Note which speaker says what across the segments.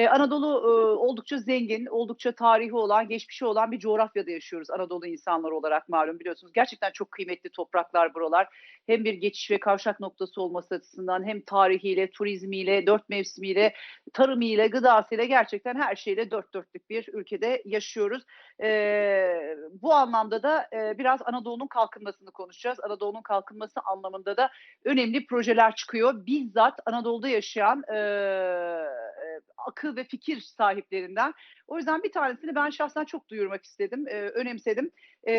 Speaker 1: Eee, Anadolu, ııı, oldukça zengin, oldukça tarihi olan, geçmişi olan bir coğrafyada yaşıyoruz Anadolu insanları olarak malum biliyorsunuz. Gerçekten çok kıymetli topraklar buralar. Hem bir geçiş ve kavşak noktası olması açısından hem tarihiyle, turizmiyle, dört mevsimiyle, tarımıyla, gıdasıyla gerçekten her şeyle dört dörtlük bir ülkede yaşıyoruz. Eee, bu anlamda da, eee, biraz Anadolu'nun kalkınmasını konuşacağız. Anadolu'nun kalkınması anlamında da önemli projeler çıkıyor. Bizzat Anadolu'da yaşayan, eee, akıl ve fikir sahiplerinden. O yüzden bir tanesini ben şahsen çok duyurmak istedim, eee, önemsedim. Eee,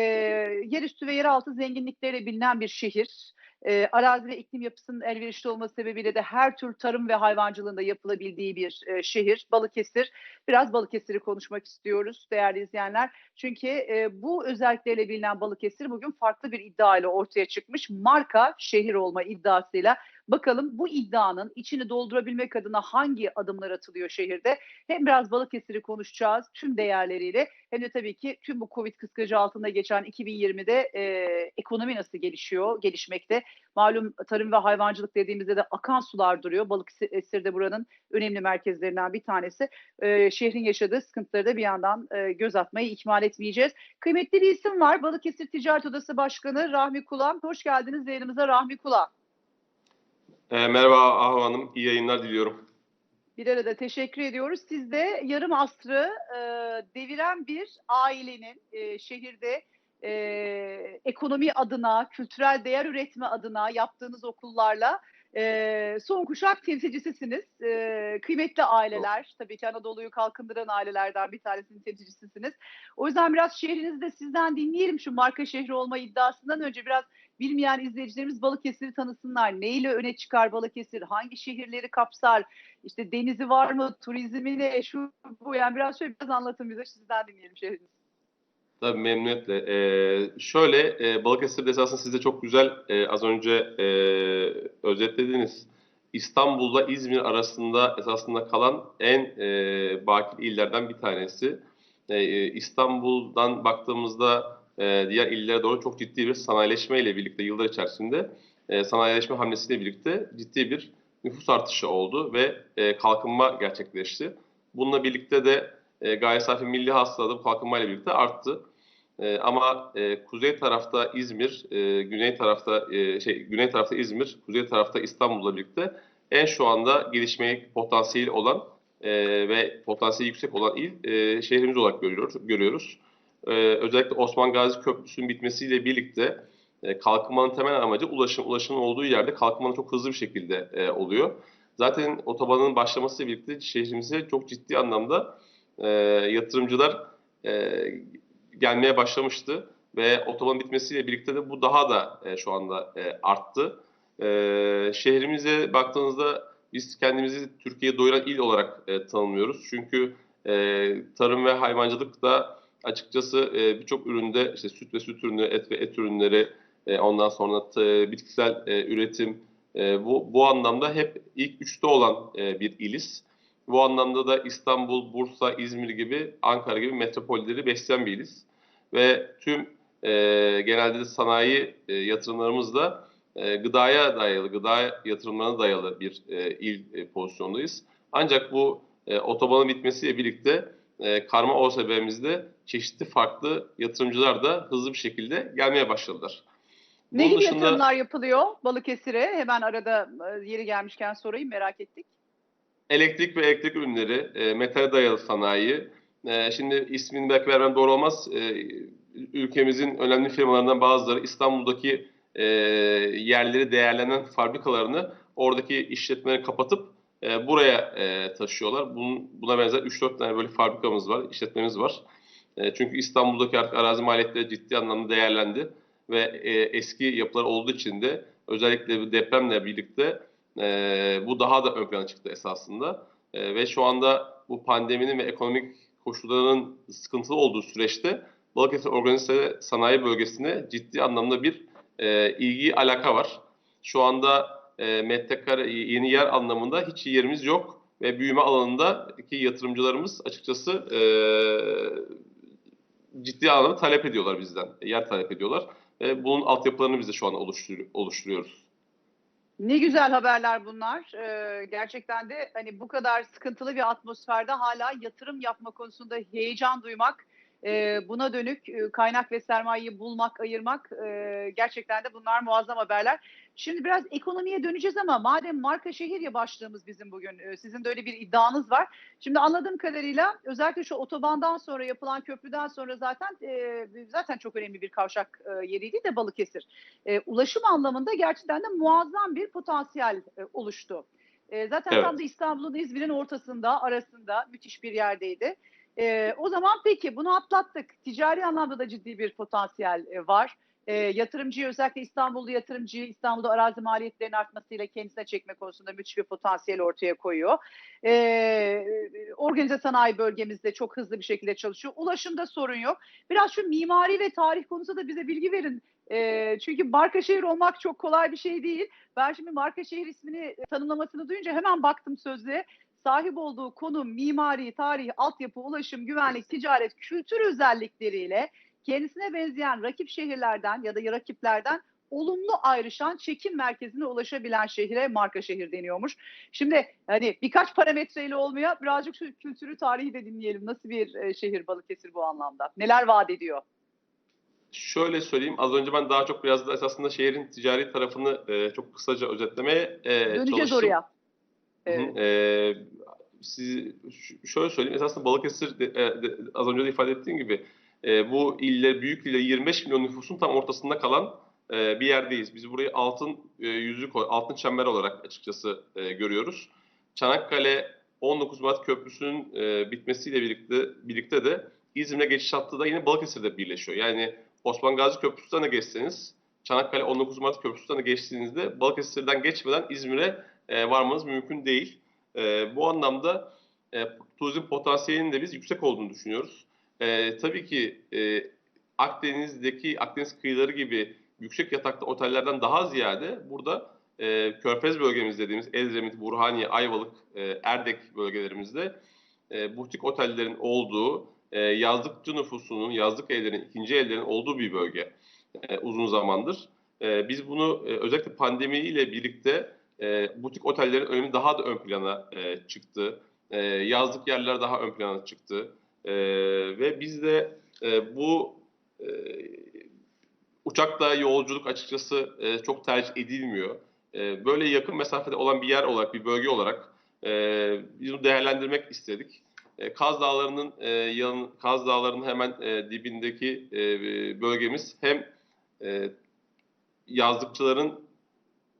Speaker 1: yerüstü ve yeraltı zenginlikleriyle bilinen bir şehir. Eee, arazi ve iklim yapısının elverişli olması sebebiyle de her tür tarım ve hayvancılığın da yapılabildiği bir, eee, şehir Balıkesir. Biraz Balıkesir'i konuşmak istiyoruz değerli izleyenler. Çünkü, eee, bu özellikleriyle bilinen Balıkesir bugün farklı bir iddia ile ortaya çıkmış. Marka şehir olma iddiasıyla. Bakalım bu iddianın içini doldurabilmek adına hangi adımlar atılıyor şehirde? Hem biraz Balıkesir'i konuşacağız tüm değerleriyle hem de tabii ki tüm bu Covid kıskacı altında geçen 2020'de, eee, ekonomi nasıl gelişiyor, gelişmekte? Malum tarım ve hayvancılık dediğimizde de akan sular duruyor. Balıkesir de buranın önemli merkezlerinden bir tanesi. Eee, şehrin yaşadığı sıkıntıları da bir yandan, eee, göz atmayı ihmal etmeyeceğiz. Kıymetli bir isim var. Balıkesir Ticaret Odası Başkanı Rahmi Kulan. Hoş geldiniz yayınımıza Rahmi Kulan.
Speaker 2: Eee, merhaba Ahu Hanım, iyi yayınlar diliyorum.
Speaker 1: Bir arada teşekkür ediyoruz. Siz de yarım asrı, eee, deviren bir ailenin, eee, şehirde, eee, ekonomi adına, kültürel değer üretme adına yaptığınız okullarla, eee, son kuşak temsilcisisiniz. Eee, kıymetli aileler, tabii ki Anadolu'yu kalkındıran ailelerden bir tanesinin temsilcisisiniz. O yüzden biraz şehrinizi de sizden dinleyelim. Şu marka şehri olma iddiasından önce biraz bilmeyen izleyicilerimiz Balıkesir'i tanısınlar. Neyle öne çıkar Balıkesir? Hangi şehirleri kapsar? İşte denizi var mı? Turizmi ne? Şu bu yani biraz şöyle biraz anlatın bize. Sizden dinleyelim şehrinizi.
Speaker 2: Tabii memnuniyetle. Eee, şöyle, eee, Balıkesir'de esasında siz de çok güzel, eee, az önce, eee, özetlediniz. İstanbul'la İzmir arasında esasında kalan en, eee, bakir illerden bir tanesi. Eee, İstanbul'dan baktığımızda, eee, diğer illere doğru çok ciddi bir sanayileşmeyle birlikte yıllar içerisinde, eee, sanayileşme hamlesiyle birlikte ciddi bir nüfus artışı oldu ve, eee, kalkınma gerçekleşti. Bununla birlikte de, eee, gayri safi milli hasıla da bu kalkınmayla birlikte arttı. Ama, kuzey tarafta İzmir, güney tarafta, şey, güney tarafta İzmir, kuzey tarafta İstanbul'la birlikte en şu anda gelişmeye potansiyeli olan, ve potansiyeli yüksek olan il, şehrimiz olarak görüyoruz görüyoruz. Eee, özellikle Osman Gazi Köprüsü'nün bitmesiyle birlikte, eee, kalkınmanın temel amacı ulaşım. Ulaşımın olduğu yerde kalkınmanın çok hızlı bir şekilde, eee, oluyor. Zaten otobanın başlamasıyla birlikte şehrimize çok ciddi anlamda, eee, yatırımcılar, eee, gelmeye başlamıştı ve otobanın bitmesiyle birlikte de bu daha da, eee, şu anda, eee, arttı. Eee, şehrimize baktığınızda biz kendimizi Türkiye'yi doyuran il olarak, eee, tanımlıyoruz. Çünkü, eee, tarım ve hayvancılıkta açıkçası, eee, birçok üründe, işte, süt ve süt ürünleri, et ve et ürünleri, eee, ondan sonra t bitkisel, eee, üretim, eee, bu bu anlamda hep ilk 3'te olan, eee, bir iliz. Bu anlamda da İstanbul, Bursa, İzmir gibi, Ankara gibi metropolleri besleyen bir iliz ve tüm, eee, genelde de sanayi, eee, yatırımlarımız da, eee, gıdaya dayalı, gıda yatırımlarına dayalı bir, eee, il, eee, pozisyondayız. Ancak bu, eee, otobanın bitmesiyle birlikte, eee, karma OSB'mizde çeşitli farklı yatırımcılar da hızlı bir şekilde gelmeye başladılar.
Speaker 1: Ne gibi
Speaker 2: dışında
Speaker 1: yatırımlar yapılıyor Balıkesir'e? Hemen arada, eee, yeri gelmişken sorayım, merak ettik.
Speaker 2: Elektrik ve elektrik ürünleri, eee, metale dayalı sanayi. Eee, şimdi ismini belki vermem doğru olmaz. Ülkemizin önemli firmalarından bazıları İstanbul'daki, yerleri değerlenen fabrikalarını, oradaki işletmeleri kapatıp, eee, buraya, eee, taşıyorlar. Bunun buna benzer 3-4 tane böyle fabrikamız var, işletmemiz var. Eee, çünkü İstanbul'daki artık arazi maliyetleri ciddi anlamda değerlendi ve, eee, eski yapılar olduğu için de özellikle bu depremle birlikte, eee, bu daha da ön plana çıktı esasında. Eee, ve şu anda bu pandeminin ve ekonomik koşullarının sıkıntılı olduğu süreçte Balıkesir Organize Sanayi Bölgesi'ne ciddi anlamda bir, eee, ilgi, alaka var. Şu anda, eee, metrekare, yeni yer anlamında hiç yerimiz yok ve büyüme alanındaki yatırımcılarımız açıkçası, eee, ciddi anlamda talep ediyorlar bizden, yer talep ediyorlar ve bunun altyapılarını biz de şu anda oluştur oluşturuyoruz.
Speaker 1: Ne güzel haberler bunlar. Ee, gerçekten de hani bu kadar sıkıntılı bir atmosferde hala yatırım yapma konusunda heyecan duymak, e, buna dönük e, kaynak ve sermayeyi bulmak, ayırmak e, gerçekten de bunlar muazzam haberler. Şimdi biraz ekonomiye döneceğiz ama madem marka şehir ya başlığımız bizim bugün, e, sizin de öyle bir iddianız var. Şimdi anladığım kadarıyla özellikle şu otobandan sonra yapılan köprüden sonra zaten e, zaten çok önemli bir kavşak e, yeriydi de Balıkesir. E, ulaşım anlamında gerçekten de muazzam bir potansiyel e, oluştu. E, zaten
Speaker 2: Evet.
Speaker 1: tam da İstanbul'un İzmir'in ortasında, arasında müthiş bir yerdeydi. E, o zaman peki bunu atlattık. Ticari anlamda da ciddi bir potansiyel e, var. E, yatırımcıyı özellikle İstanbullu yatırımcıyı İstanbul'da arazi maliyetlerinin artmasıyla kendisine çekme konusunda müthiş bir potansiyel ortaya koyuyor. E, organize sanayi bölgemizde çok hızlı bir şekilde çalışıyor. Ulaşımda sorun yok. Biraz şu mimari ve tarih konusunda da bize bilgi verin. E, çünkü marka şehir olmak çok kolay bir şey değil. Ben şimdi marka şehir ismini tanımlamasını duyunca hemen baktım sözlüğe. Sahip olduğu konum, mimari, tarih, altyapı, ulaşım, güvenlik, ticaret, kültür özellikleriyle kendisine benzeyen rakip şehirlerden ya da rakiplerden olumlu ayrışan çekim merkezine ulaşabilen şehire marka şehir deniyormuş. Şimdi hani birkaç parametreyle olmuyor. Birazcık şu kültürü, tarihi de dinleyelim. Nasıl bir e, şehir Balıkesir bu anlamda? Neler vaat ediyor?
Speaker 2: Şöyle söyleyeyim, az önce ben daha çok biraz da esasında şehrin ticari tarafını e, çok kısaca özetlemeye e,
Speaker 1: Döneceğiz
Speaker 2: çalıştım.
Speaker 1: oraya. Evet.
Speaker 2: Ee, siz şöyle söyleyeyim esasında Balıkesir de, e, de- az önce de ifade ettiğim gibi e, bu ille büyük ille 25 milyon nüfusun tam ortasında kalan e, bir yerdeyiz. Biz burayı altın e, yüzük altın çember olarak açıkçası e, görüyoruz. Çanakkale 19 Mart Köprüsü'nün e, bitmesiyle birlikte birlikte de İzmir'e geçiş hattı da yine Balıkesir'de birleşiyor. Yani Osman Gazi Köprüsü'nden de geçseniz Çanakkale 19 Mart Köprüsü'nden de geçtiğinizde Balıkesir'den geçmeden İzmir'e e, varmanız mümkün değil. E, bu anlamda e, turizm potansiyelinin de biz yüksek olduğunu düşünüyoruz. E, tabii ki Akdeniz'deki Akdeniz kıyıları gibi yüksek yataklı otellerden daha ziyade burada Körfez bölgemiz dediğimiz Edremit, Burhaniye, Ayvalık, Erdek bölgelerimizde butik otellerin olduğu, e, yazlıkçı nüfusunun, yazlık evlerin, ikinci evlerin olduğu bir bölge uzun zamandır. Biz bunu özellikle pandemiyle birlikte e, butik otellerin önemi daha da ön plana e, çıktı. E, yazlık yerler daha ön plana çıktı. E, ve biz de e, bu e, uçakla yolculuk açıkçası e, çok tercih edilmiyor. E, böyle yakın mesafede olan bir yer olarak, bir bölge olarak e, bunu değerlendirmek istedik. E, Kaz Dağları'nın e, yan, Kaz Dağları'nın hemen e, dibindeki e, bölgemiz hem e, yazlıkçıların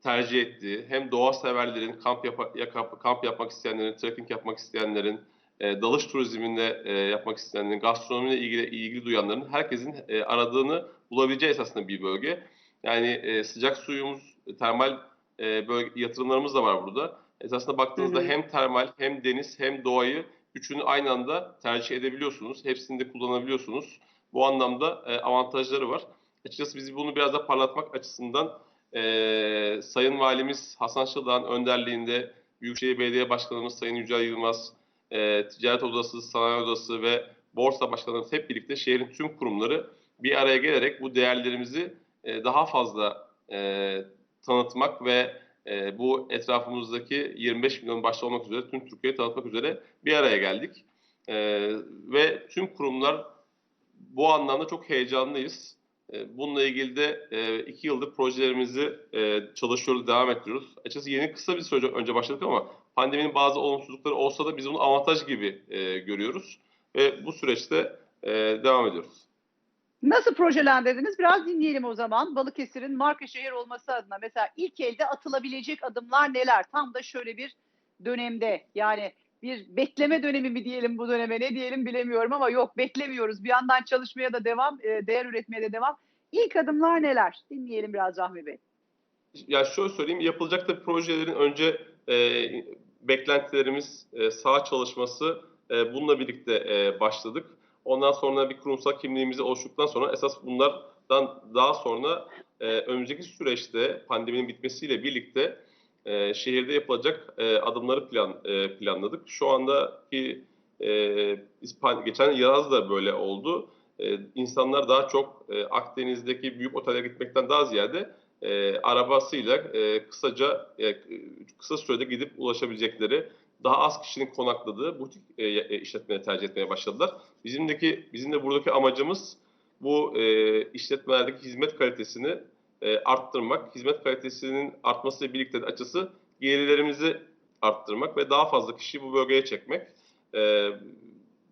Speaker 2: tercih ettiği, hem doğa severlerin, kamp, yaka- kamp yapmak isteyenlerin, trekking yapmak isteyenlerin, e, dalış turizminde e, yapmak isteyenlerin, gastronomiyle ilgili ilgili duyanların herkesin e, aradığını bulabileceği esasında bir bölge. Yani e, sıcak suyumuz, termal e, bölge, yatırımlarımız da var burada. Esasında baktığınızda
Speaker 1: Hı hı.
Speaker 2: hem termal, hem deniz, hem doğayı üçünü aynı anda tercih edebiliyorsunuz. Hepsini de kullanabiliyorsunuz. Bu anlamda e, avantajları var. Açıkçası biz bunu biraz da parlatmak açısından e, Sayın Valimiz Hasan Şıldağ'ın önderliğinde Büyükşehir Belediye Başkanımız Sayın Yücel Yılmaz, e, Ticaret Odası, Sanayi Odası ve Borsa Başkanımız hep birlikte şehrin tüm kurumları bir araya gelerek bu değerlerimizi e, daha fazla e, tanıtmak ve e, bu etrafımızdaki 25 milyon başta olmak üzere tüm Türkiye'yi tanıtmak üzere bir araya geldik. E, ve tüm kurumlar bu anlamda çok heyecanlıyız. E, Bununla ilgili de e, iki yıldır projelerimizi e, çalışıyoruz, devam ettiriyoruz. Açıkçası yeni kısa bir süre önce başladık ama pandeminin bazı olumsuzlukları olsa da biz bunu avantaj gibi görüyoruz. Ve bu süreçte devam ediyoruz.
Speaker 1: Nasıl projelendirdiniz? Biraz dinleyelim o zaman. Balıkesir'in marka şehir olması adına mesela ilk elde atılabilecek adımlar neler? Tam da şöyle bir dönemde yani bir bekleme dönemi mi diyelim bu döneme ne diyelim bilemiyorum ama yok beklemiyoruz. Bir yandan çalışmaya da devam, e, değer üretmeye de devam. İlk adımlar neler? Dinleyelim biraz Rahmi Bey.
Speaker 2: Ya şöyle söyleyeyim, yapılacak da projelerin önce e, beklentilerimiz, e, saha çalışması e, bununla birlikte e, başladık. Ondan sonra bir kurumsal kimliğimizi oluşturduktan sonra esas bunlardan daha sonra e, önümüzdeki süreçte pandeminin bitmesiyle birlikte e, şehirde yapılacak e, adımları plan e, planladık. Şu andaki e, geçen yaz da böyle oldu. E, insanlar daha çok e, Akdeniz'deki büyük otellere gitmekten daha ziyade e, arabasıyla e, kısaca e, kısa sürede gidip ulaşabilecekleri daha az kişinin konakladığı butik e, e, işletmeleri tercih etmeye başladılar. Bizimdeki bizim de buradaki amacımız bu e, işletmelerdeki hizmet kalitesini e, arttırmak. Hizmet kalitesinin artmasıyla birlikte de açısı gelirlerimizi arttırmak ve daha fazla kişiyi bu bölgeye çekmek. E,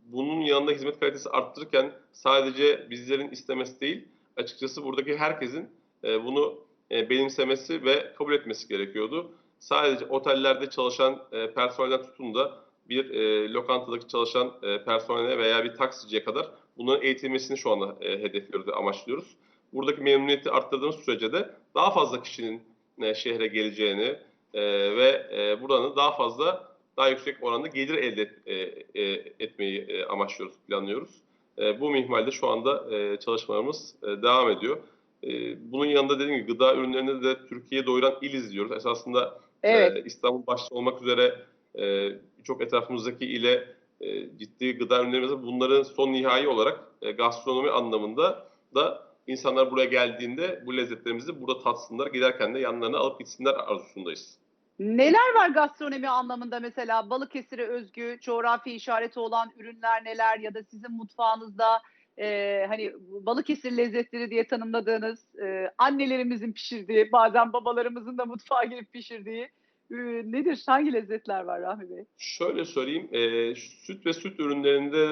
Speaker 2: bunun yanında hizmet kalitesi arttırırken sadece bizlerin istemesi değil, açıkçası buradaki herkesin e, bunu e, benimsemesi ve kabul etmesi gerekiyordu. Sadece otellerde çalışan e, personelden tutun da bir lokantadaki çalışan e, personele veya bir taksiciye kadar bunların eğitilmesini şu anda hedefliyoruz ve amaçlıyoruz. Buradaki memnuniyeti arttırdığımız sürece de daha fazla kişinin e, şehre geleceğini e, ve e, buranın daha fazla daha yüksek oranda gelir elde et, e, e, etmeyi e, amaçlıyoruz, planlıyoruz. E, bu minvalde şu anda e, çalışmalarımız e, devam ediyor. E, bunun yanında dediğim gibi gıda ürünlerinde de Türkiye'ye doyuran il izliyoruz. Esasında
Speaker 1: Evet.
Speaker 2: e, İstanbul başta olmak üzere e, birçok etrafımızdaki ile e, ciddi gıda ürünlerimiz bunların son nihai olarak e, gastronomi anlamında da insanlar buraya geldiğinde bu lezzetlerimizi burada tatsınlar. Giderken de yanlarına alıp gitsinler arzusundayız.
Speaker 1: Neler var gastronomi anlamında mesela Balıkesir'e özgü coğrafi işareti olan ürünler neler ya da sizin mutfağınızda e, hani Balıkesir lezzetleri diye tanımladığınız e, annelerimizin pişirdiği bazen babalarımızın da mutfağa girip pişirdiği e, nedir? Hangi lezzetler var Rahmi Bey?
Speaker 2: Şöyle söyleyeyim, e, süt ve süt ürünlerinde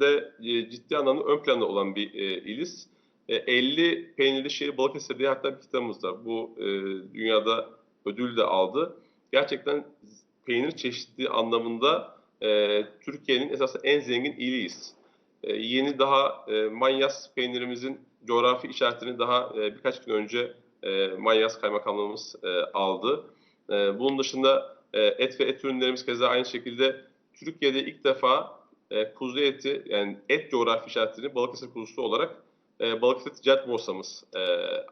Speaker 2: de e, ciddi anlamda ön planda olan bir e, iliz. E, 50 peynirli şehir Balıkesir diye hatta bir kitabımız var. Bu e, dünyada ödül de aldı. Gerçekten peynir çeşitliliği anlamında e, Türkiye'nin esasında en zengin iliyiz. E, yeni daha e, Manyas peynirimizin coğrafi işaretini daha e, birkaç gün önce e, Manyas Kaymakamlığımız e, aldı. E, bunun dışında e, et ve et ürünlerimiz keza aynı şekilde Türkiye'de ilk defa e, kuzu eti yani et coğrafi işaretini Balıkesir kuzusu olarak e, Balıkesir Ticaret Borsamız e,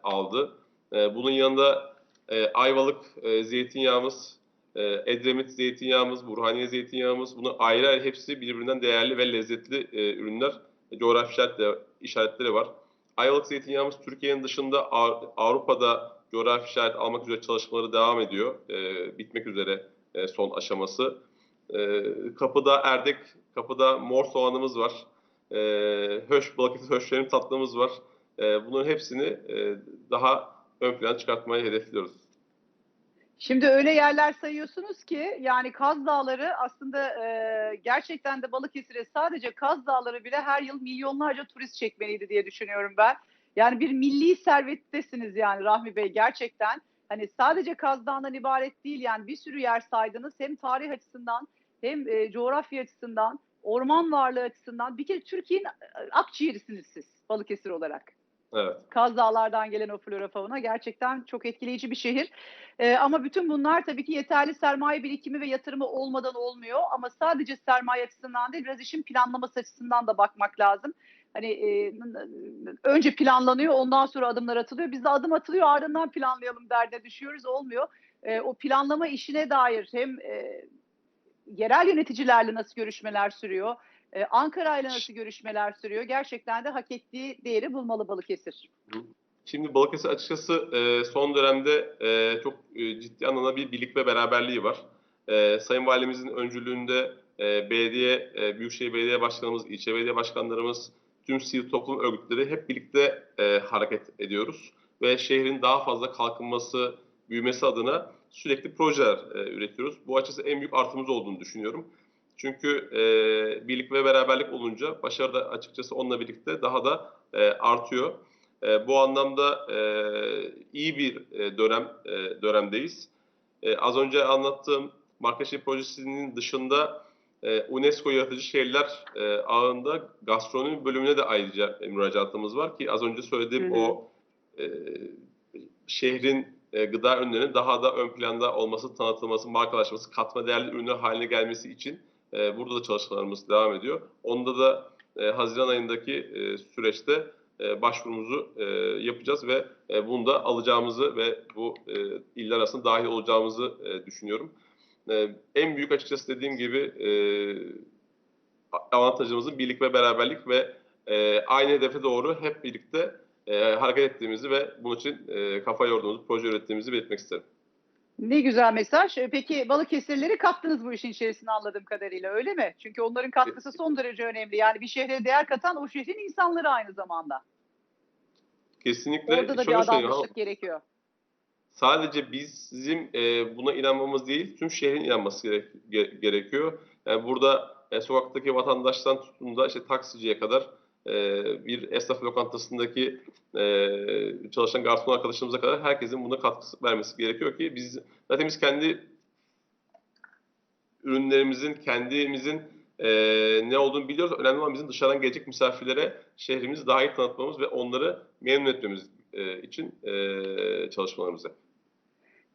Speaker 2: aldı. E, bunun yanında e, Ayvalık e, zeytinyağımız, e, Edremit zeytinyağımız, Burhaniye zeytinyağımız bunun ayrı ayrı hepsi birbirinden değerli ve lezzetli e, ürünler. Coğrafi işaretleri, işaretleri var. Ayvalık zeytinyağımız Türkiye'nin dışında Av- Avrupa'da coğrafi işaret almak üzere çalışmaları devam ediyor. E, bitmek üzere e, son aşaması. E, kapıda Erdek, kapıda mor soğanımız var. E, höş, Balıkesir höşlerim tatlımız var. E, bunların hepsini e, daha ön plana çıkartmayı hedefliyoruz.
Speaker 1: Şimdi öyle yerler sayıyorsunuz ki yani Kaz Dağları aslında e, gerçekten de Balıkesir'e sadece Kaz Dağları bile her yıl milyonlarca turist çekmeliydi diye düşünüyorum ben. Yani bir milli servettesiniz yani Rahmi Bey gerçekten. Hani sadece Kaz Dağı'ndan ibaret değil yani bir sürü yer saydınız. Hem tarih açısından hem e, coğrafya açısından, orman varlığı açısından. Bir kere Türkiye'nin e, akciğerisiniz siz Balıkesir olarak.
Speaker 2: Evet.
Speaker 1: Kaz Dağlar'dan gelen o flora fauna gerçekten çok etkileyici bir şehir. Ee, ama bütün bunlar tabii ki yeterli sermaye birikimi ve yatırımı olmadan olmuyor. Ama sadece sermaye açısından değil, biraz işin planlaması açısından da bakmak lazım. Hani e, önce planlanıyor, ondan sonra adımlar atılıyor. Biz de adım atılıyor, ardından planlayalım derdine düşüyoruz, olmuyor. E, o planlama işine dair hem e, yerel yöneticilerle nasıl görüşmeler sürüyor, ee, Ankara ile nasıl görüşmeler sürüyor? Gerçekten de hak ettiği değeri bulmalı Balıkesir.
Speaker 2: Şimdi Balıkesir açıkçası e, son dönemde e, çok e, ciddi anlamda bir birlik ve beraberliği var. E, Sayın Valimizin öncülüğünde e, belediye, e, Büyükşehir Belediye Başkanımız, ilçe belediye başkanlarımız, tüm sivil toplum örgütleri hep birlikte e, hareket ediyoruz. Ve şehrin daha fazla kalkınması, büyümesi adına sürekli projeler e, üretiyoruz. Bu açısı en büyük artımız olduğunu düşünüyorum. Çünkü e, birlik ve beraberlik olunca başarı da açıkçası onunla birlikte daha da e, artıyor. E, bu anlamda e, iyi bir e, dönem e, dönemdeyiz. E, az önce anlattığım marka şehir projesinin dışında e, UNESCO yaratıcı şehirler e, ağında gastronomi bölümüne de ayrıca müracaatımız var ki az önce söylediğim
Speaker 1: Hı hı.
Speaker 2: o e, şehrin e, gıda ürünlerinin daha da ön planda olması, tanıtılması, markalaşması, katma değerli ürünler haline gelmesi için e, burada da çalışmalarımız devam ediyor. Onda da e, Haziran ayındaki süreçte başvurumuzu yapacağız ve e, bunu da alacağımızı ve bu iller arasında dahil olacağımızı düşünüyorum. En büyük açıkçası dediğim gibi avantajımızın birlik ve beraberlik ve aynı hedefe doğru hep birlikte e, hareket ettiğimizi ve bunun için e, kafa yorduğumuzu, proje ürettiğimizi belirtmek isterim.
Speaker 1: Ne güzel mesaj. E, Peki Balıkesirleri kattınız bu işin içerisine anladığım kadarıyla öyle mi? Çünkü onların katkısı son derece önemli. Yani bir şehre değer katan o şehrin insanları aynı zamanda.
Speaker 2: Kesinlikle
Speaker 1: Orada da
Speaker 2: şöyle
Speaker 1: bir adammışlık gerekiyor.
Speaker 2: sadece bizim e, buna inanmamız değil, tüm şehrin inanması gerek- ge- gerekiyor. Yani burada e, sokaktaki vatandaştan tutun da işte taksiciye kadar bir esnaf lokantasındaki e, çalışan garson arkadaşımıza kadar herkesin buna katkısı vermesi gerekiyor ki biz zaten biz kendi ürünlerimizin, kendimizin e, ne olduğunu biliyoruz. Önemli olan bizim dışarıdan gelecek misafirlere şehrimizi daha iyi tanıtmamız ve onları memnun etmemiz e, için e, çalışmalarımızı.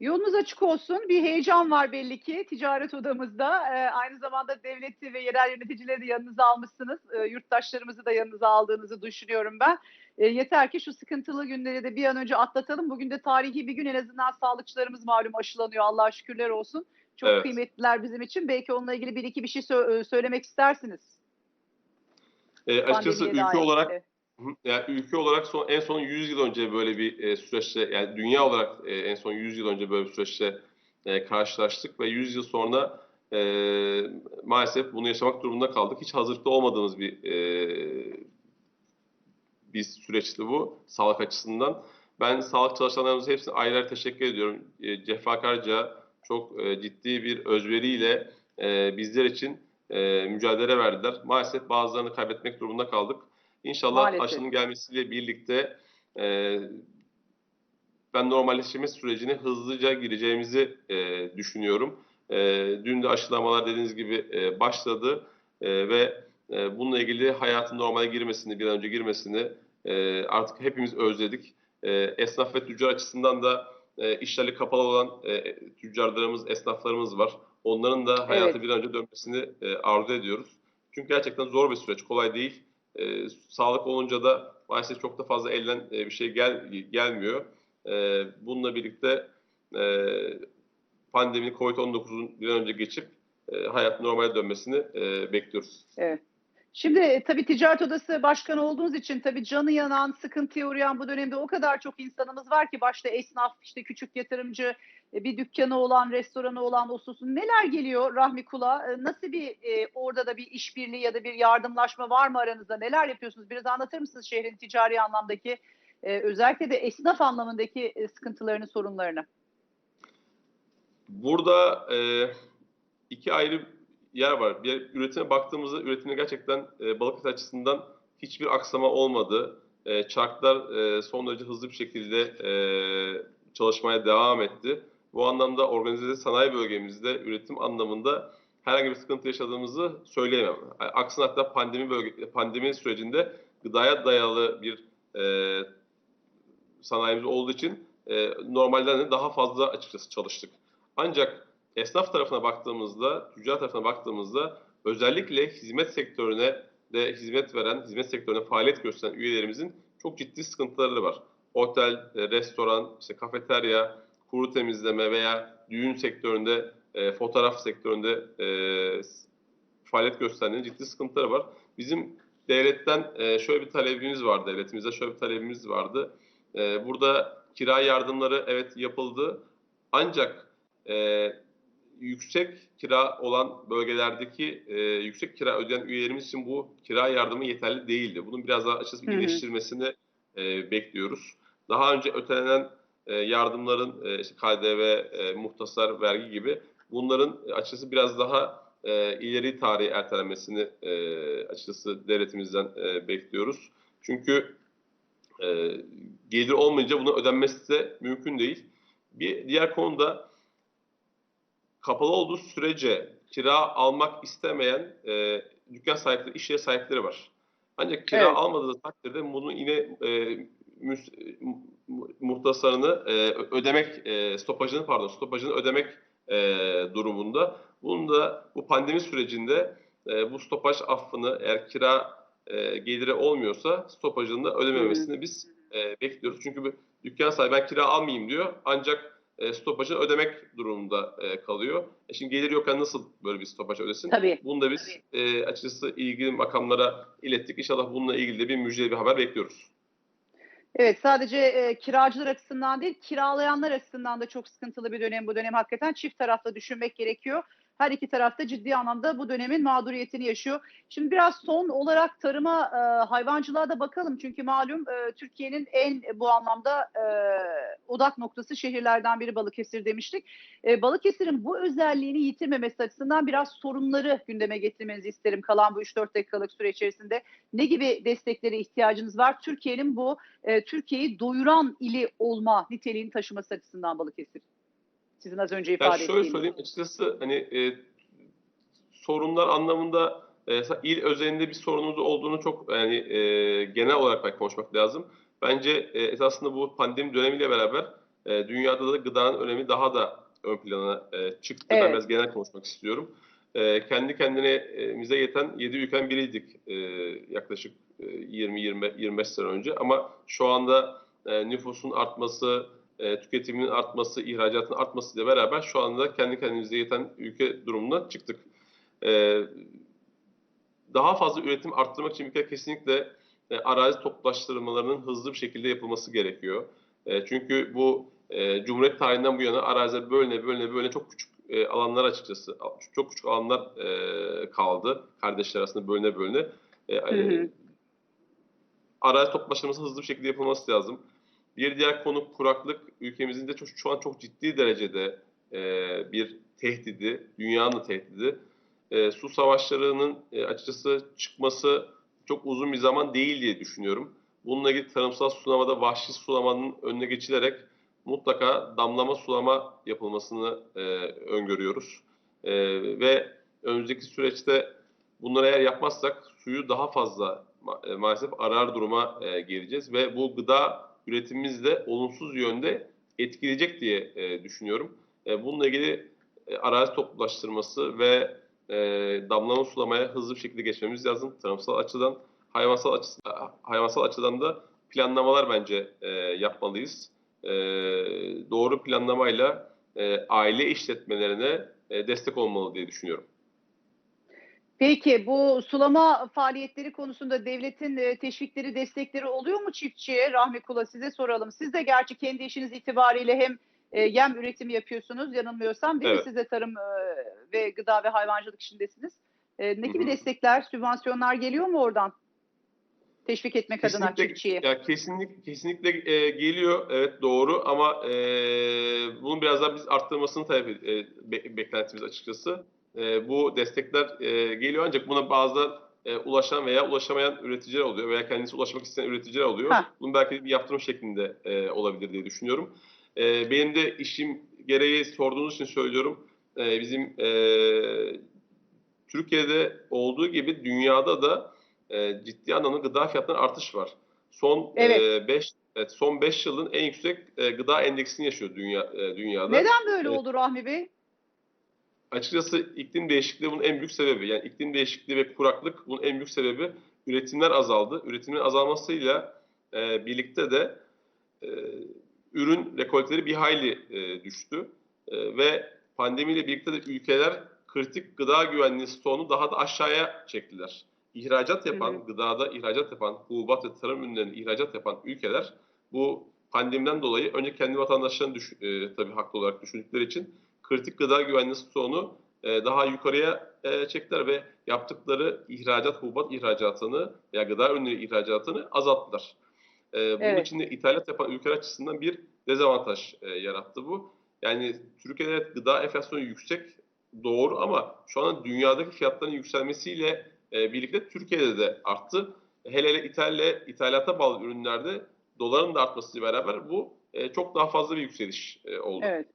Speaker 1: Yolunuz açık olsun. Bir heyecan var belli ki ticaret odamızda. Ee, aynı zamanda devleti ve yerel yöneticileri de yanınıza almışsınız. Ee, yurttaşlarımızı da yanınıza aldığınızı düşünüyorum ben. Ee, yeter ki şu sıkıntılı günleri de bir an önce atlatalım. Bugün de tarihi bir gün en azından sağlıkçılarımız malum aşılanıyor. Allah'a şükürler olsun. Çok
Speaker 2: Evet.
Speaker 1: kıymetliler bizim için. Belki onunla ilgili bir iki bir şey sö- söylemek istersiniz.
Speaker 2: E, açıkçası ülke olarak
Speaker 1: Evet.
Speaker 2: Yani ülke olarak son en son 100 yıl önce böyle bir e, süreçte yani dünya olarak e, en son 100 yıl önce böyle bir süreçte e, karşılaştık ve 100 yıl sonra e, maalesef bunu yaşamak durumunda kaldık. Hiç hazırlıklı olmadığımız bir e, bir süreçti bu sağlık açısından. Ben sağlık çalışanlarımıza hepsine ayrı ayrı teşekkür ediyorum. E, cefakarca çok e, ciddi bir özveriyle e, bizler için e, mücadele verdiler. Maalesef bazılarını kaybetmek durumunda kaldık. İnşallah
Speaker 1: Maalesef.
Speaker 2: aşının gelmesiyle birlikte e, ben normalleşme sürecine hızlıca gireceğimizi e, düşünüyorum. E, dün de aşılamalar dediğiniz gibi e, başladı E, ve e, bununla ilgili hayatın normale girmesini, bir an önce girmesini e, artık hepimiz özledik. E, esnaf ve tüccar açısından da e, işleri kapalı olan e, tüccarlarımız, esnaflarımız var. Onların da hayata
Speaker 1: Evet.
Speaker 2: bir an önce dönmesini e, arzu ediyoruz. Çünkü gerçekten zor bir süreç, kolay değil. E, sağlık olunca da maalesef çok da fazla elden e, bir şey gel, gelmiyor. E, bununla birlikte e, pandemi COVID-19'un bir an önce geçip e, hayat normale dönmesini e, bekliyoruz.
Speaker 1: Evet. Şimdi e, tabii ticaret odası başkanı olduğunuz için tabii canı yanan, sıkıntıya uğrayan bu dönemde o kadar çok insanımız var ki başta esnaf, işte küçük yatırımcı, bir dükkanı olan, restoranı olan, olsun neler geliyor Rahmi Kula? E, Nasıl bir e, orada da bir işbirliği ya da bir yardımlaşma var mı aranızda? Neler yapıyorsunuz? Biraz anlatır mısınız şehrin ticari anlamdaki e, özellikle de esnaf anlamındaki e, sıkıntılarını, sorunlarını?
Speaker 2: Burada e, iki ayrı yer var. Bir üretime baktığımızda üretimde gerçekten e, Balıkesir açısından hiçbir aksama olmadı. E, çarklar e, son derece hızlı bir şekilde e, çalışmaya devam etti. Bu anlamda organize sanayi bölgemizde üretim anlamında herhangi bir sıkıntı yaşadığımızı söyleyemem. Aksine hatta pandemi bölge, pandemi sürecinde gıdaya dayalı bir e, sanayimiz olduğu için e, normalden de daha fazla açıkçası çalıştık. Ancak esnaf tarafına baktığımızda, tüccar tarafına baktığımızda özellikle hizmet sektörüne de hizmet veren, hizmet sektörüne faaliyet gösteren üyelerimizin çok ciddi sıkıntıları var. Otel, e, restoran, işte kafeterya, kuru temizleme veya düğün sektöründe, e, fotoğraf sektöründe e, faaliyet gösteren ciddi sıkıntıları var. Bizim devletten e, şöyle bir talebimiz vardı, devletimize şöyle bir talebimiz vardı. E, burada kira yardımları evet yapıldı. Ancak e, yüksek kira olan bölgelerdeki e, yüksek kira ödeyen üyelerimiz için bu kira yardımı yeterli değildi. Bunun biraz daha açıkçası iyileştirmesini e, bekliyoruz. Daha önce ötelenen e, yardımların e, işte KDV, e, muhtasar, vergi gibi bunların açıkçası biraz daha e, ileri tarihe ertelenmesini e, açıkçası devletimizden e, bekliyoruz. Çünkü e, gelir olmayınca bunun ödenmesi de mümkün değil. Bir diğer konu da kapalı olduğu sürece kira almak istemeyen e, dükkan sahipleri, iş yeri sahipleri var. Ancak kira
Speaker 1: Evet.
Speaker 2: almadığı takdirde bunu yine e, muhtasarını e, ödemek, e, stopajını pardon stopajını ödemek e, durumunda. Bunun da bu pandemi sürecinde e, bu stopaj affını eğer kira e, geliri olmuyorsa stopajını da ödememesini biz e, bekliyoruz. Çünkü bu dükkan sahibi ben kira almayayım diyor ancak e, stopajını ödemek durumunda e, kalıyor. E şimdi gelir yokken nasıl böyle bir stopaj ödesin?
Speaker 1: Tabii.
Speaker 2: Bunu da biz e, açıkçası ilgili makamlara ilettik. İnşallah bununla ilgili de bir müjdeli bir haber bekliyoruz.
Speaker 1: Evet, sadece, eee, kiracılar açısından değil, kiralayanlar açısından da çok sıkıntılı bir dönem bu dönem hakikaten. Çift taraflı düşünmek gerekiyor. Her iki taraf da ciddi anlamda bu dönemin mağduriyetini yaşıyor. Şimdi biraz son olarak tarıma, eee, hayvancılığa da bakalım. Çünkü malum, eee, Türkiye'nin en bu anlamda, eee, odak noktası şehirlerden biri Balıkesir demiştik. Eee, Balıkesir'in bu özelliğini yitirmemesi açısından biraz sorunları gündeme getirmenizi isterim kalan bu 3-4 dakikalık süre içerisinde. Ne gibi desteklere ihtiyacınız var? Türkiye'nin bu, eee, Türkiye'yi doyuran ili olma niteliğini taşıması açısından Balıkesir. Sizin az önce ifade
Speaker 2: şöyle
Speaker 1: ettiğiniz.
Speaker 2: söyleyeyim açıkçası hani e, sorunlar anlamında e, il özelinde bir sorunumuz olduğunu çok yani e, genel olarak konuşmak lazım. Bence e, esasında bu pandemi dönemiyle beraber e, dünyada da gıdanın önemi daha da ön plana e, çıktı. Ben
Speaker 1: Evet.
Speaker 2: biraz genel konuşmak istiyorum. E, kendi kendine e, yeten 7 ülken biriydik e, yaklaşık e, 20-25 sene önce. Ama şu anda e, nüfusun artması, e, tüketiminin artması, ihracatın artmasıyla beraber şu anda kendi kendimize yeten ülke durumuna çıktık. E, daha fazla üretim arttırmak için bir kere kesinlikle e, arazi toplaştırmalarının hızlı bir şekilde yapılması gerekiyor. E, çünkü bu e, Cumhuriyet tarihinden bu yana araziler bölüne bölüne bölüne çok küçük e, alanlar açıkçası. Çok küçük alanlar e, kaldı. Kardeşler arasında bölüne bölüne. E,
Speaker 1: Hı hı.
Speaker 2: arazi toplaştırması hızlı bir şekilde yapılması lazım. Bir diğer konu kuraklık. Ülkemizin de çok, şu an çok ciddi derecede e, bir tehdidi, dünyanın tehdidi. E, su savaşlarının e, açıkçası çıkması çok uzun bir zaman değil diye düşünüyorum. Bununla ilgili tarımsal sulamada vahşi sulamanın önüne geçilerek mutlaka damlama sulama yapılmasını e, öngörüyoruz. E, ve önümüzdeki süreçte bunları eğer yapmazsak suyu daha fazla ma- e, maalesef arar duruma e, geleceğiz ve bu gıda üretimimizi de olumsuz yönde etkileyecek diye e, düşünüyorum. E, bununla ilgili e, arazi toplulaştırması ve e, damlama sulamaya hızlı bir şekilde geçmemiz lazım. Tarımsal açıdan, hayvansal açıdan, hayvansal açıdan da planlamalar bence e, yapmalıyız. E, doğru planlamayla e, aile işletmelerine e, destek olmalı diye düşünüyorum.
Speaker 1: Peki bu sulama faaliyetleri konusunda devletin e, teşvikleri, destekleri oluyor mu çiftçiye? Rahmi Kula size soralım. Siz de gerçi kendi işiniz itibariyle hem e, yem üretimi yapıyorsunuz yanılmıyorsam değil mi?
Speaker 2: Evet.
Speaker 1: Siz de tarım e, ve gıda ve hayvancılık işindesiniz. Ne gibi
Speaker 2: Hı hı.
Speaker 1: destekler, sübvansiyonlar geliyor mu oradan? Teşvik etmek adına
Speaker 2: Kesinlikle,
Speaker 1: çiftçiye.
Speaker 2: ya kesinlikle kesinlikle e, geliyor evet doğru ama e, bunun biraz daha biz arttırmasını tabii e, be- beklentimiz açıkçası. E, bu destekler e, geliyor ancak buna bazen e, ulaşan veya ulaşamayan üreticiler oluyor veya kendisi ulaşmak isteyen üreticiler oluyor.
Speaker 1: Heh.
Speaker 2: Bunun belki bir yaptırım şeklinde e, olabilir diye düşünüyorum. E, benim de işim gereği sorduğunuz için söylüyorum. E, bizim e, Türkiye'de olduğu gibi dünyada da e, ciddi anlamda gıda fiyatlarının artış var. Son
Speaker 1: Evet.
Speaker 2: 5 evet, son 5 yılın en yüksek e, gıda endeksini yaşıyor dünya e, dünyada.
Speaker 1: Neden böyle
Speaker 2: Evet.
Speaker 1: oldu Rahmi Bey?
Speaker 2: Açıkçası iklim değişikliği bunun en büyük sebebi. Yani iklim değişikliği ve kuraklık bunun en büyük sebebi. Üretimler azaldı. Üretimin azalmasıyla e, birlikte de e, ürün rekolteleri bir hayli e, düştü. E, ve pandemiyle birlikte de ülkeler kritik gıda güvenliği stoğunu daha da aşağıya çektiler. İhracat yapan,
Speaker 1: hı.
Speaker 2: gıdada ihracat yapan, hububat ve tarım ürünlerini ihracat yapan ülkeler bu pandemiden dolayı önce kendi vatandaşlarını düş, e, tabii haklı olarak düşündükleri için kritik gıda güvenliği stoğunu e, daha yukarıya e, çektiler ve yaptıkları ihracat, hububat ihracatını veya gıda ürünleri ihracatını azalttılar. E, bunun
Speaker 1: Evet.
Speaker 2: için de ithalat yapan ülkeler açısından bir dezavantaj e, yarattı bu. Yani Türkiye'de gıda enflasyonu yüksek doğru ama şu an dünyadaki fiyatların yükselmesiyle e, birlikte Türkiye'de de arttı. Hele hele ithalle, ithalata bağlı ürünlerde doların da artmasıyla beraber bu e, çok daha fazla bir yükseliş e, oldu.
Speaker 1: Evet.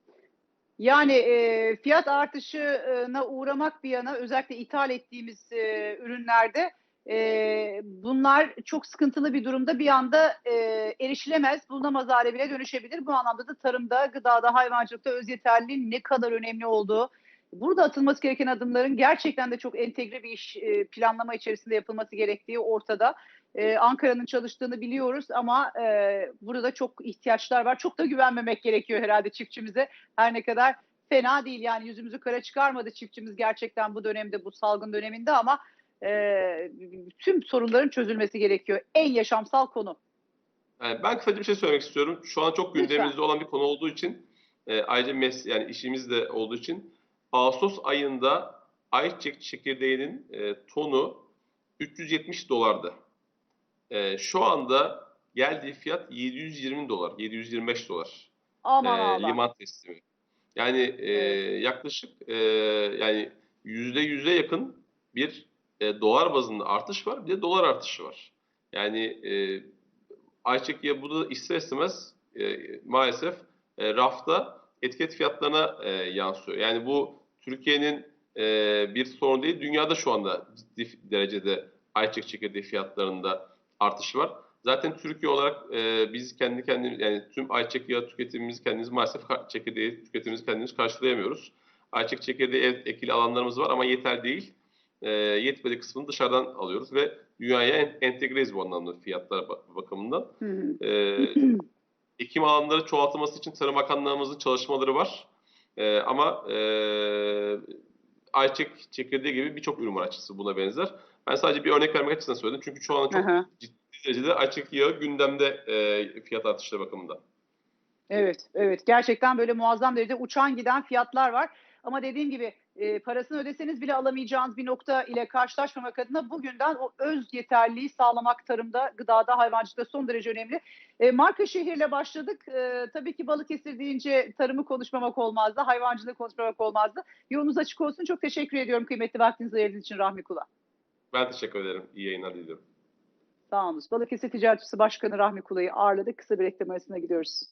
Speaker 1: Yani e, fiyat artışına uğramak bir yana özellikle ithal ettiğimiz e, ürünlerde e, bunlar çok sıkıntılı bir durumda bir anda e, erişilemez, bulunamaz hale bile dönüşebilir. Bu anlamda da tarımda, gıdada, hayvancılıkta öz yeterliliğin ne kadar önemli olduğu, burada atılması gereken adımların gerçekten de çok entegre bir iş e, planlama içerisinde yapılması gerektiği ortada. Ee, Ankara'nın çalıştığını biliyoruz ama e, burada çok ihtiyaçlar var. Çok da güvenmemek gerekiyor herhalde çiftçimize. Her ne kadar fena değil yani yüzümüzü kara çıkarmadı çiftçimiz gerçekten bu dönemde bu salgın döneminde ama e, tüm sorunların çözülmesi gerekiyor. En yaşamsal konu.
Speaker 2: Yani ben kısaca bir şey söylemek istiyorum. Şu an çok
Speaker 1: Lütfen.
Speaker 2: gündemimizde olan bir konu olduğu için, e, ayrıca mes yani işimiz de olduğu için Ağustos ayında ayçiçek çekirdeğinin e, tonu 370 dolardı. E, şu anda geldiği fiyat 720 dolar, 725 dolar.
Speaker 1: Aman
Speaker 2: e,
Speaker 1: Allah.
Speaker 2: liman teslimi. Yani e, yaklaşık e, yani yüzde yüze yakın bir e, dolar bazında artış var, bir de dolar artışı var. Yani e, ayçiçek yağı bu da ister istemez e, maalesef e, rafta etiket fiyatlarına e, yansıyor. Yani bu Türkiye'nin e, bir sorun değil, dünyada şu anda ciddi derecede ayçiçek çekirdeği fiyatlarında artış var. Zaten Türkiye olarak e, biz kendi kendimiz yani tüm ayçiçek yağı tüketimimizi kendimiz maalesef çekirdeği tüketimimizi kendimiz karşılayamıyoruz. Ayçiçek çekirdeği ev ekili alanlarımız var ama yeter değil. E, yetmediği kısmını dışarıdan alıyoruz ve dünyaya en- entegreyiz bu anlamda fiyatlar ba- bakımından. E, ekim alanları çoğaltılması için Tarım Bakanlığımızın çalışmaları var. E, ama e, ayçiçek çekirdeği gibi birçok ürün var açıkçası buna benzer. Ben sadece bir örnek vermek açısından söyledim. Çünkü şu anda çok
Speaker 1: Aha.
Speaker 2: ciddi derecede ayçiçek yağı gündemde e, fiyat artışları bakımından.
Speaker 1: Evet, evet. Gerçekten böyle muazzam derecede uçan giden fiyatlar var. Ama dediğim gibi e, parasını ödeseniz bile alamayacağınız bir nokta ile karşılaşmamak adına bugünden o öz yeterliliği sağlamak tarımda, gıdada, hayvancılıkta son derece önemli. E, marka şehirle başladık. E, tabii ki Balıkesir deyince tarımı konuşmamak olmazdı, hayvancılığı konuşmamak olmazdı. Yolunuz açık olsun. Çok teşekkür ediyorum kıymetli vaktinizi ayırdığınız için Rahmi Kula.
Speaker 2: Ben teşekkür ederim. İyi yayınlar diliyorum.
Speaker 1: Sağ olun. Balıkesir Ticaret Odası Başkanı Rahmi Kula'yı ağırladık. Kısa bir reklam arasına gidiyoruz.